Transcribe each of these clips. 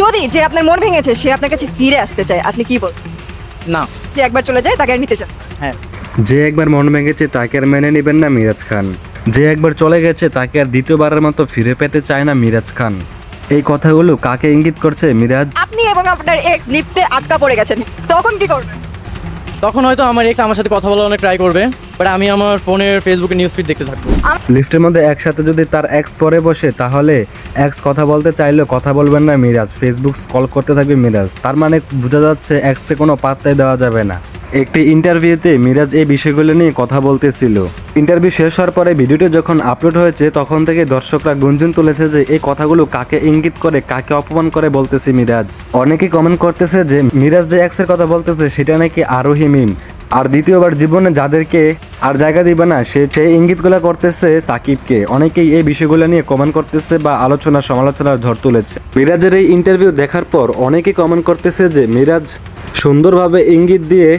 যদি যে আপনার মন ভেঙেছে সে আপনার কাছে ফিরে আসতে চায় আপনি কি বলবেন? না। যে একবার চলে যায় তাকে আর নিতে চান হ্যাঁ। যে একবার মন ভেঙেছে তাকে আর মেনে নেবেন না মিরাজ খান। যে একবার চলে গেছে তাকে আর দ্বিতীয়বারের মতো ফিরে পেতে চায় না মিরাজ খান। এই কথাগুলো কাকে ইঙ্গিত করছে মিরাজ? আপনি এবং আপনার এক্স লিফটে আটকা পড়ে গেছেন। তখন কি করবেন? তখন হয়তো আমার এক্স আমার সাথে কথা বলার অনেক ট্রাই করবে। বাট আমি আমার ফোনের ফেসবুকে নিউজ ফিড দেখতে থাকব। লিফটের মধ্যে একসাথে যদি তার এক্স পরে বসে, তাহলে এক্স কথা বলতে চাইলেও কথা বলবেন না মিরাজ। ফেসবুক স্কল করতে থাকবে মিরাজ। তার মানে বোঝা যাচ্ছে এক্সকে কোনো পাত্তাই দেওয়া যাবে না। একটি ইন্টারভিউতে মিরাজ এই বিষয়গুলো নিয়ে কথা বলতেছিল। ইন্টারভিউ শেষ হওয়ার পরে ভিডিওটি যখন আপলোড হয়েছে, তখন থেকে দর্শকরা গুঞ্জন তুলেছে যে এই কথাগুলো কাকে ইঙ্গিত করে, কাকে অপমান করে বলতেছে মিরাজ। অনেকে কমেন্ট করতেছে যে, মিরাজ যে এক্সের কথা বলতেছে, সেটা নাকি আরোহী মিম আর দ্বিতীয়বার জীবনে যাদেরকে আর জায়গা দিবে না। সে সেই ইঙ্গিতগুলো করতেছে সাকিবকে, অনেকেই এই বিষয়গুলো নিয়ে কমেন্ট করতেছে বা আলোচনা, সমালোচনার ঝড় তুলেছে। মিরাজের এই ইন্টারভিউ দেখার পর অনেকে কমেন্ট করতেছে যে, মিরাজ সুন্দরভাবে ইঙ্গিত দিয়ে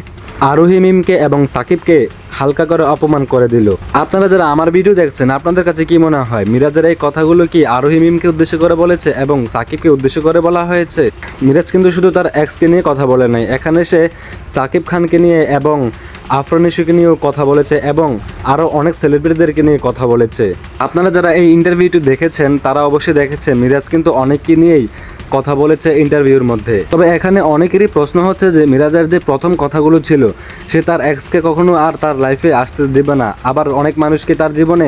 আরোহী মিমকে এবং সাকিবকে হালকা করে অপমান করে দিল। আপনারা যারা আমার ভিডিও দেখছেন, আপনাদের কাছে কি মনে হয়, মিরাজের এই কথাগুলো কি আরোহী মিমকে উদ্দেশ্য করে বলেছে এবং সাকিবকে উদ্দেশ্য করে বলা হয়েছে? মিরাজ কিন্তু শুধু তার এক্সকে নিয়ে কথা বলে নাই, এখানে সে সাকিব খানকে নিয়ে এবং আফরানিসুকে নিয়েও কথা বলেছে এবং আরও অনেক সেলিব্রিটিদেরকে নিয়ে কথা বলেছে। আপনারা যারা এই ইন্টারভিউটি দেখেছেন, তারা অবশ্যই দেখেছেন, মিরাজ কিন্তু অনেককে নিয়েই কথা বলেছে ইন্টারভিউর মধ্যে। তবে এখানে অনেকেরই প্রশ্ন হচ্ছে যে মিরাজের যে প্রথম কথাগুলো ছিল, সে তার এক্সকে কখনো আর তার লাইফে আসতে দেবে না। আবার অনেক মানুষকে তার জীবনে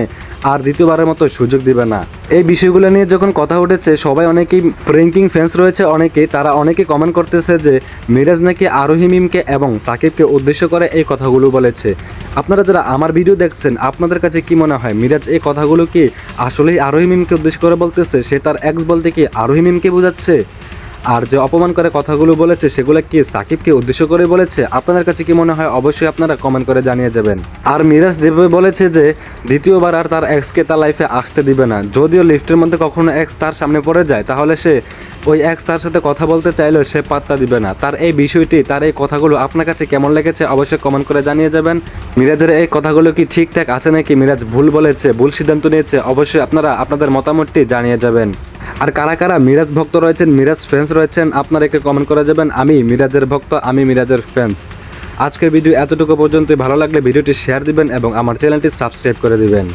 আর দ্বিতীয়বারের মতো সুযোগ দিবে না। এই বিষয়গুলো নিয়ে যখন কথা উঠেছে, সবাই অনেকেই প্রিঙ্কিং ফ্যান্স রয়েছে অনেকেই। তারা অনেকে কমেন্ট করতেছে যে মিরাজ নাকি আরোহী মিমকে এবং সাকিবকে উদ্দেশ্য করে এই কথাগুলো বলেছে। আপনারা যারা আমার ভিডিও দেখছেন, আপনাদের কাছে কি মনে হয়? মিরাজ এই কথাগুলো কি আসলেই আরোহী মিমকে উদ্দেশ্য করে বলতেছে? সে তার এক্স বলতে কি আরোহী মিমকে বোঝাচ্ছে? আর যে অপমান করে কথাগুলো বলেছে, সেগুলো কি সাকিবকে উদ্দেশ্য করে বলেছে? আপনাদের কাছে কি মনে হয়? অবশ্যই আপনারা কমেন্ট করে জানিয়ে যাবেন। আর মিরাজ যেভাবে বলেছে যে, দ্বিতীয়বার আর তার এক্সকে তার লাইফে আসতে দিবে না। যদিও লিফটের মধ্যে কখনো এক্স তার সামনে পড়ে যায়, তাহলে সে ওই এক্স তার সাথে কথা বলতে চাইলেও সে পাত্তা দিবে না। তার এই বিষয়টি, তার এই কথাগুলো আপনার কাছে কেমন লেগেছে অবশ্যই কমেন্ট করে জানিয়ে যাবেন। মিরাজের এই কথাগুলো কি ঠিকঠাক আছে নাকি মিরাজ ভুল বলেছে, ভুল সিদ্ধান্ত নিয়েছে? অবশ্যই আপনারা আপনাদের মতামতটি জানিয়ে যাবেন। আর কারা কারা মিরাজ ভক্ত রয়েছেন, মিরাজ ফ্যান্স রয়েছেন, আপনারা একটু কমেন্ট করে যাবেন। আমি মিরাজের ভক্ত, আমি মিরাজের ফ্যান্স আজকের ভিডিও এতটুকু পর্যন্ত ভালো লাগলে ভিডিওটি শেয়ার দিবেন এবং আমার চ্যানেলটি সাবস্ক্রাইব করে দিবেন।